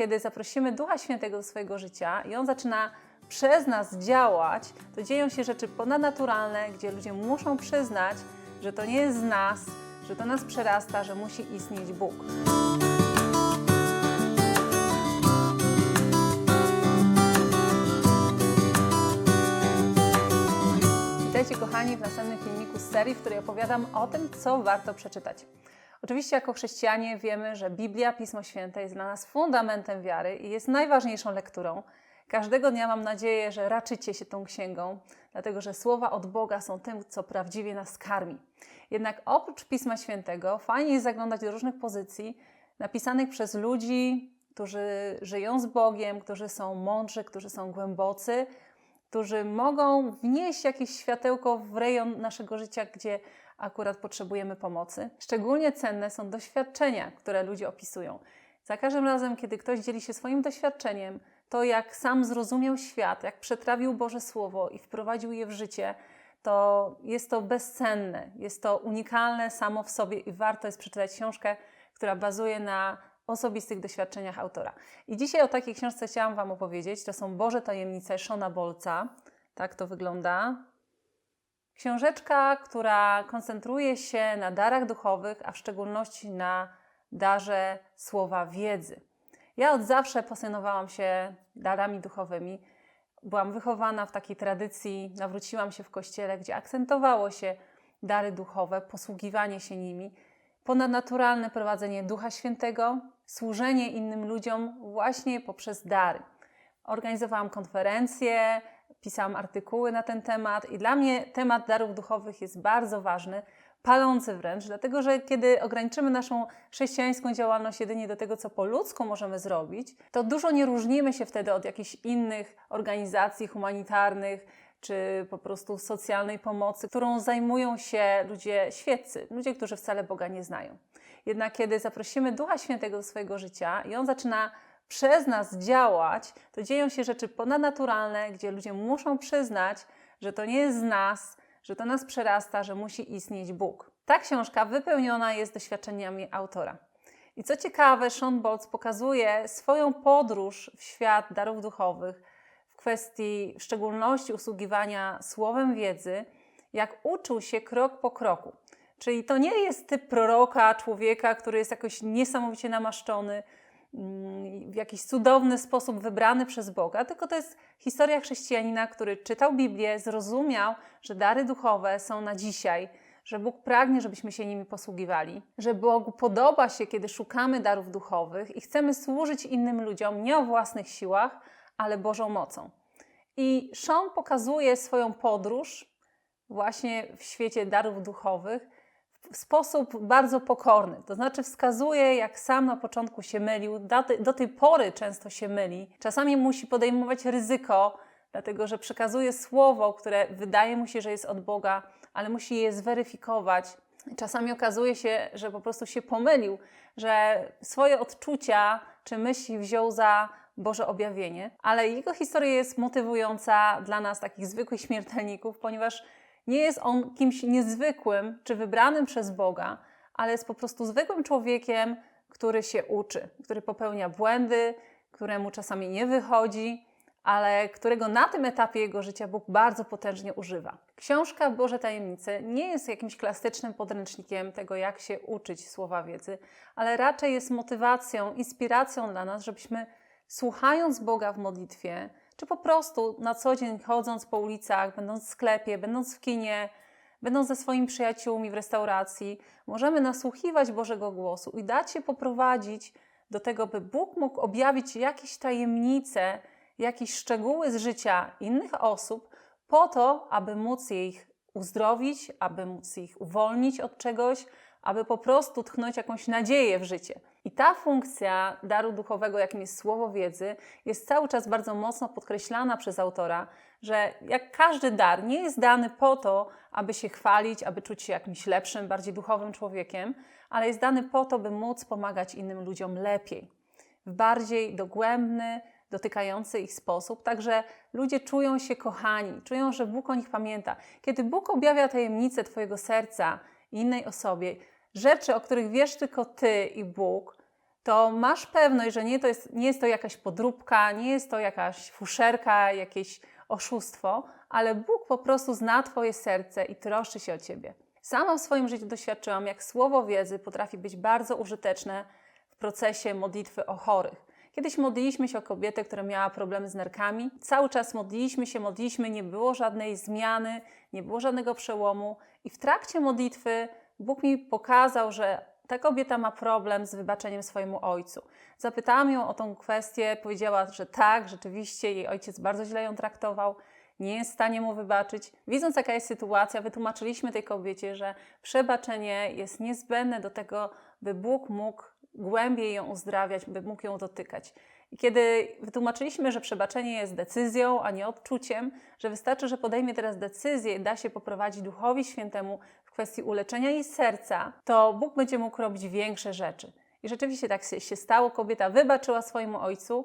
kiedy zaprosimy Ducha Świętego do swojego życia i On zaczyna przez nas działać, to dzieją się rzeczy ponadnaturalne, gdzie ludzie muszą przyznać, że to nie jest z nas, że to nas przerasta, że musi istnieć Bóg. Witajcie kochani w następnym filmiku z serii, w której opowiadam o tym, co warto przeczytać. Oczywiście jako chrześcijanie wiemy, że Biblia, Pismo Święte jest dla nas fundamentem wiary i jest najważniejszą lekturą. Każdego dnia mam nadzieję, że raczycie się tą księgą, dlatego że słowa od Boga są tym, co prawdziwie nas karmi. Jednak oprócz Pisma Świętego fajnie jest zaglądać do różnych pozycji napisanych przez ludzi, którzy żyją z Bogiem, którzy są mądrzy, którzy są głębocy, którzy mogą wnieść jakieś światełko w rejon naszego życia, gdzie akurat potrzebujemy pomocy. Szczególnie cenne są doświadczenia, które ludzie opisują. Za każdym razem, kiedy ktoś dzieli się swoim doświadczeniem, to jak sam zrozumiał świat, jak przetrawił Boże Słowo i wprowadził je w życie, to jest to bezcenne, jest to unikalne samo w sobie i warto jest przeczytać książkę, która bazuje na osobistych doświadczeniach autora. I dzisiaj o takiej książce chciałam Wam opowiedzieć. To są Boże Tajemnice Shona Bolca. Tak to wygląda. Książeczka, która koncentruje się na darach duchowych, a w szczególności na darze słowa wiedzy. Ja od zawsze pasjonowałam się darami duchowymi. Byłam wychowana w takiej tradycji, nawróciłam się w kościele, gdzie akcentowało się dary duchowe, posługiwanie się nimi, ponadnaturalne prowadzenie Ducha Świętego, służenie innym ludziom właśnie poprzez dary. Organizowałam konferencje, pisałam artykuły na ten temat i dla mnie temat darów duchowych jest bardzo ważny, palący wręcz, dlatego że kiedy ograniczymy naszą chrześcijańską działalność jedynie do tego, co po ludzku możemy zrobić, to dużo nie różnimy się wtedy od jakichś innych organizacji humanitarnych czy po prostu socjalnej pomocy, którą zajmują się ludzie świeccy, ludzie, którzy wcale Boga nie znają. Jednak kiedy zaprosimy Ducha Świętego do swojego życia i On zaczyna przez nas działać, to dzieją się rzeczy ponadnaturalne, gdzie ludzie muszą przyznać, że to nie jest z nas, że to nas przerasta, że musi istnieć Bóg. Ta książka wypełniona jest doświadczeniami autora. I co ciekawe, Sean Boltz pokazuje swoją podróż w świat darów duchowych w kwestii w szczególności usługiwania słowem wiedzy, jak uczył się krok po kroku. Czyli to nie jest typ proroka, człowieka, który jest jakoś niesamowicie namaszczony, w jakiś cudowny sposób wybrany przez Boga, tylko to jest historia chrześcijanina, który czytał Biblię, zrozumiał, że dary duchowe są na dzisiaj, że Bóg pragnie, żebyśmy się nimi posługiwali, że Bogu podoba się, kiedy szukamy darów duchowych i chcemy służyć innym ludziom nie o własnych siłach, ale Bożą mocą. I Sean pokazuje swoją podróż właśnie w świecie darów duchowych w sposób bardzo pokorny. To znaczy wskazuje, jak sam na początku się mylił, do tej pory często się myli. Czasami musi podejmować ryzyko, dlatego że przekazuje słowo, które wydaje mu się, że jest od Boga, ale musi je zweryfikować. Czasami okazuje się, że po prostu się pomylił, że swoje odczucia czy myśli wziął za Boże objawienie, ale jego historia jest motywująca dla nas, takich zwykłych śmiertelników, ponieważ nie jest on kimś niezwykłym czy wybranym przez Boga, ale jest po prostu zwykłym człowiekiem, który się uczy, który popełnia błędy, któremu czasami nie wychodzi, ale którego na tym etapie jego życia Bóg bardzo potężnie używa. Książka Boże Tajemnice nie jest jakimś klasycznym podręcznikiem tego, jak się uczyć słowa wiedzy, ale raczej jest motywacją, inspiracją dla nas, żebyśmy słuchając Boga w modlitwie, czy po prostu na co dzień chodząc po ulicach, będąc w sklepie, będąc w kinie, będąc ze swoimi przyjaciółmi w restauracji, możemy nasłuchiwać Bożego głosu i dać się poprowadzić do tego, by Bóg mógł objawić jakieś tajemnice, jakieś szczegóły z życia innych osób, po to, aby móc ich uzdrowić, aby móc ich uwolnić od czegoś, aby po prostu tchnąć jakąś nadzieję w życie. I ta funkcja daru duchowego, jakim jest słowo wiedzy, jest cały czas bardzo mocno podkreślana przez autora, że jak każdy dar nie jest dany po to, aby się chwalić, aby czuć się jakimś lepszym, bardziej duchowym człowiekiem, ale jest dany po to, by móc pomagać innym ludziom lepiej, w bardziej dogłębny, dotykający ich sposób, także ludzie czują się kochani, czują, że Bóg o nich pamięta. Kiedy Bóg objawia tajemnicę Twojego serca innej osobie, rzeczy, o których wiesz tylko Ty i Bóg, to masz pewność, że nie, to jest, nie jest to jakaś podróbka, nie jest to jakaś fuszerka, jakieś oszustwo, ale Bóg po prostu zna Twoje serce i troszczy się o Ciebie. Sama w swoim życiu doświadczyłam, jak słowo wiedzy potrafi być bardzo użyteczne w procesie modlitwy o chorych. Kiedyś modliliśmy się o kobietę, która miała problemy z nerkami. Cały czas modliliśmy się, modliliśmy, nie było żadnej zmiany, nie było żadnego przełomu. I w trakcie modlitwy Bóg mi pokazał, że ta kobieta ma problem z wybaczeniem swojemu ojcu. Zapytałam ją o tą kwestię, powiedziała, że tak, rzeczywiście jej ojciec bardzo źle ją traktował, nie jest w stanie mu wybaczyć. Widząc, jaka jest sytuacja, wytłumaczyliśmy tej kobiecie, że przebaczenie jest niezbędne do tego, by Bóg mógł głębiej ją uzdrawiać, by mógł ją dotykać. I kiedy wytłumaczyliśmy, że przebaczenie jest decyzją, a nie odczuciem, że wystarczy, że podejmie teraz decyzję i da się poprowadzić Duchowi Świętemu kwestii uleczenia jej serca, to Bóg będzie mógł robić większe rzeczy. I rzeczywiście tak się stało. Kobieta wybaczyła swojemu ojcu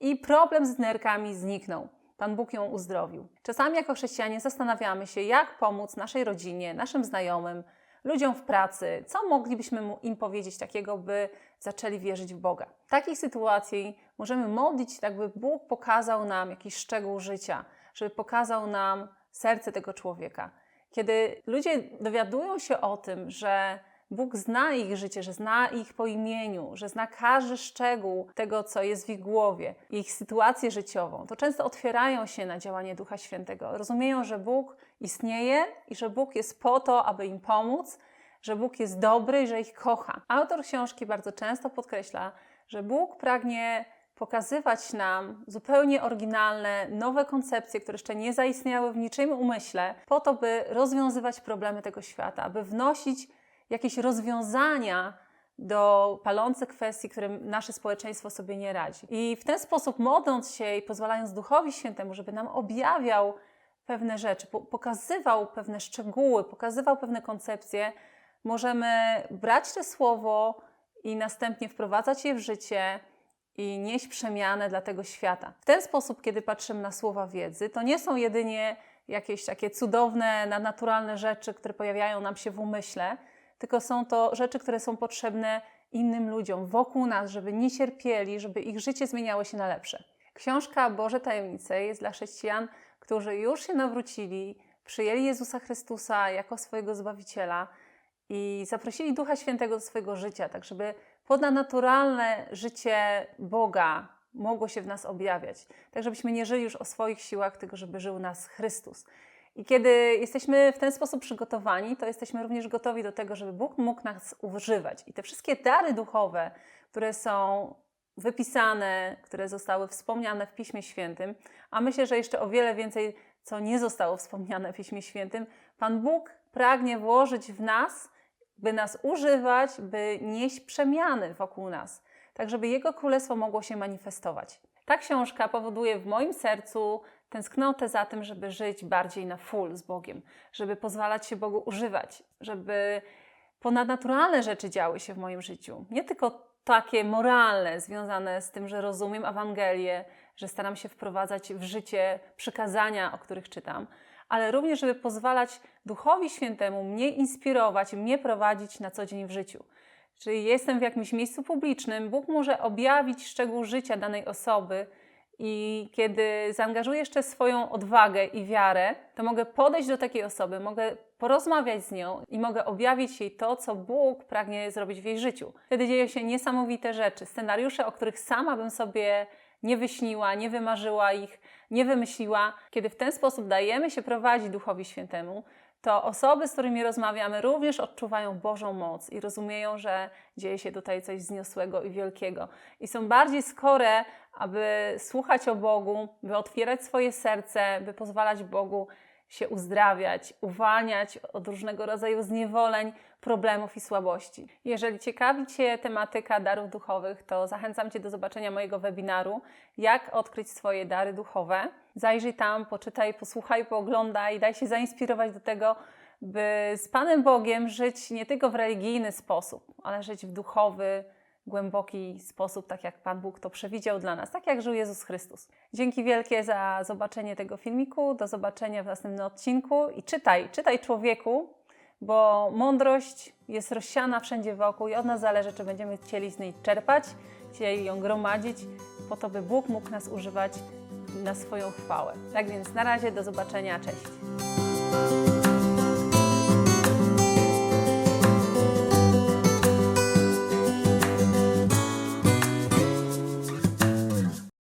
i problem z nerkami zniknął. Pan Bóg ją uzdrowił. Czasami jako chrześcijanie zastanawiamy się, jak pomóc naszej rodzinie, naszym znajomym, ludziom w pracy, co moglibyśmy im powiedzieć takiego, by zaczęli wierzyć w Boga. W takiej sytuacji możemy modlić tak, by Bóg pokazał nam jakiś szczegół życia, żeby pokazał nam serce tego człowieka. Kiedy ludzie dowiadują się o tym, że Bóg zna ich życie, że zna ich po imieniu, że zna każdy szczegół tego, co jest w ich głowie, ich sytuację życiową, to często otwierają się na działanie Ducha Świętego. Rozumieją, że Bóg istnieje i że Bóg jest po to, aby im pomóc, że Bóg jest dobry i że ich kocha. Autor książki bardzo często podkreśla, że Bóg pragnie pokazywać nam zupełnie oryginalne, nowe koncepcje, które jeszcze nie zaistniały w niczym umyśle, po to, by rozwiązywać problemy tego świata, aby wnosić jakieś rozwiązania do palących kwestii, którym nasze społeczeństwo sobie nie radzi. I w ten sposób, modląc się i pozwalając Duchowi Świętemu, żeby nam objawiał pewne rzeczy, pokazywał pewne szczegóły, pokazywał pewne koncepcje, możemy brać to słowo i następnie wprowadzać je w życie i nieść przemianę dla tego świata. W ten sposób, kiedy patrzymy na słowa wiedzy, to nie są jedynie jakieś takie cudowne, nadnaturalne rzeczy, które pojawiają nam się w umyśle, tylko są to rzeczy, które są potrzebne innym ludziom wokół nas, żeby nie cierpieli, żeby ich życie zmieniało się na lepsze. Książka Boże Tajemnice jest dla chrześcijan, którzy już się nawrócili, przyjęli Jezusa Chrystusa jako swojego Zbawiciela i zaprosili Ducha Świętego do swojego życia, tak żeby ponadnaturalne życie Boga mogło się w nas objawiać. Tak żebyśmy nie żyli już o swoich siłach, tylko żeby żył nas Chrystus. I kiedy jesteśmy w ten sposób przygotowani, to jesteśmy również gotowi do tego, żeby Bóg mógł nas używać. I te wszystkie dary duchowe, które są wypisane, które zostały wspomniane w Piśmie Świętym, a myślę, że jeszcze o wiele więcej, co nie zostało wspomniane w Piśmie Świętym, Pan Bóg pragnie włożyć w nas, by nas używać, by nieść przemiany wokół nas, tak żeby Jego Królestwo mogło się manifestować. Ta książka powoduje w moim sercu tęsknotę za tym, żeby żyć bardziej na full z Bogiem, żeby pozwalać się Bogu używać, żeby ponadnaturalne rzeczy działy się w moim życiu. Nie tylko takie moralne, związane z tym, że rozumiem Ewangelię, że staram się wprowadzać w życie przykazania, o których czytam, ale również, żeby pozwalać Duchowi Świętemu mnie inspirować, mnie prowadzić na co dzień w życiu. Czyli jestem w jakimś miejscu publicznym, Bóg może objawić szczegół życia danej osoby, i kiedy zaangażuję jeszcze swoją odwagę i wiarę, to mogę podejść do takiej osoby, mogę porozmawiać z nią i mogę objawić jej to, co Bóg pragnie zrobić w jej życiu. Wtedy dzieją się niesamowite rzeczy, scenariusze, o których sama bym sobie nie wyśniła, nie wymarzyła ich, nie wymyśliła. Kiedy w ten sposób dajemy się prowadzić Duchowi Świętemu, to osoby, z którymi rozmawiamy, również odczuwają Bożą moc i rozumieją, że dzieje się tutaj coś wzniosłego i wielkiego. I są bardziej skore, aby słuchać o Bogu, by otwierać swoje serce, by pozwalać Bogu się uzdrawiać, uwalniać od różnego rodzaju zniewoleń, problemów i słabości. Jeżeli ciekawi Cię tematyka darów duchowych, to zachęcam Cię do zobaczenia mojego webinaru Jak odkryć swoje dary duchowe. Zajrzyj tam, poczytaj, posłuchaj, pooglądaj, daj się zainspirować do tego, by z Panem Bogiem żyć nie tylko w religijny sposób, ale żyć w duchowy, głęboki sposób, tak jak Pan Bóg to przewidział dla nas, tak jak żył Jezus Chrystus. Dzięki wielkie za zobaczenie tego filmiku. Do zobaczenia w następnym odcinku i czytaj, czytaj człowieku, bo mądrość jest rozsiana wszędzie wokół i od nas zależy, czy będziemy chcieli z niej czerpać, chcieli ją gromadzić, po to, by Bóg mógł nas używać na swoją chwałę. Tak więc na razie, do zobaczenia, cześć.